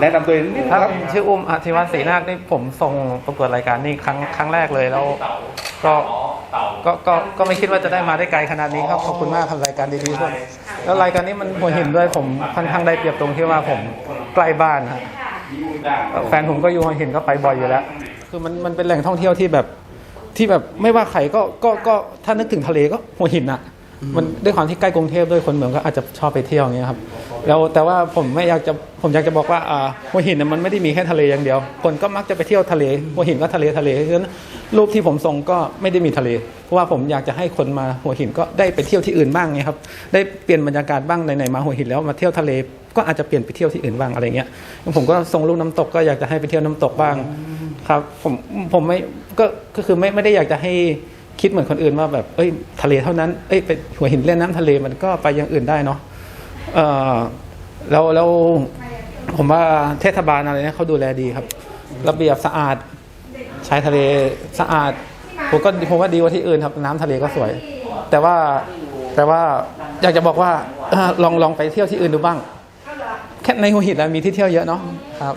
แนะนำตัวเองนิดนึงครับครับชื่ออุ้มอธิวัฒน์ศรีนาคนี่ผมส่งประกวดรายการนี่ครั้งครั้งแรกเลยแล้วก็ก็ก็ก็ไม่คิดว่าจะได้มาได้ไกลขนาดนี้ครับขอบคุณมากครับรายการดีๆทุกคนแล้วรายการนี้มันหัวหินด้วยผมค่อนข้างได้เปรียบตรงที่ว่าผมใกล้บ้านครับแฟนผมก็อยู่หัวหินก็ไปบ่อยอยู่แล้ว คือมันมันเป็นแหล่งท่องเที่ยวที่แบบที่แบบไม่ว่าใครก็ก็ก็ถ้านึกถึงทะเลก็หัวหินอะ มันด้วยความที่ใกล้กรุงเทพด้วยคนเมืองก็อาจจะชอบไปเที่ยวอย่างเงี้ยครับแล้วแต่ว่าผมไม่อยากจะผมอยากจะบอกว่าอ่าหัวหินน่ะมันไม่ได้มีแค่ทะเลอย่างเดียว คนก็มักจะไปเที่ยวทะเลหัวหินก็ทะเลทะเลฉะนั้นรูปที่ผมส่งก็ไม่ได้มีทะเล เพราะว่าผมอยากจะให้คนมาหัวหินก็ได้ไปเที่ยวที่อื่นบ้างไงครับได้เปลี่ยนบรรยากาศบ้างไหนๆมาหัวหินแล้วมาเที่ยวทะเลก็อาจจะเปลี่ยนไปเที่ยวที่อื่นบ้างอะไรเงี้ยผมก็ส่งลูกน้ำตกก็อยากจะให้ไปเที่ยวน้ำตกบ้างครับผมผมไม่ก็ก็คือไม่ไม่ได้อยากจะให้ คิดเหมือนคนอื่นว่าแบบเอ้ยทะเลเท่านั้น เอ้ยไปหัวหินเล่นน้ำทะเลมันก็ไปอย่างอื่นได้เนาะเออแล้วแล้วผมว่าเทศบาลอะไรเนี่ยเขาดูแลดีครับ ระเบียบสะอาดชายทะเลสะอาดผมก็ผมว่าดีกว่าที่อื่นครับ น้ำทะเลก็สวย แต่ว่าแต่ว่าอยากจะบอกว่าลองลองไปเที่ยวที่อื่นดูบ้าง แค่ในหัวหินมีที่เที่ยวเยอะเนาะครับ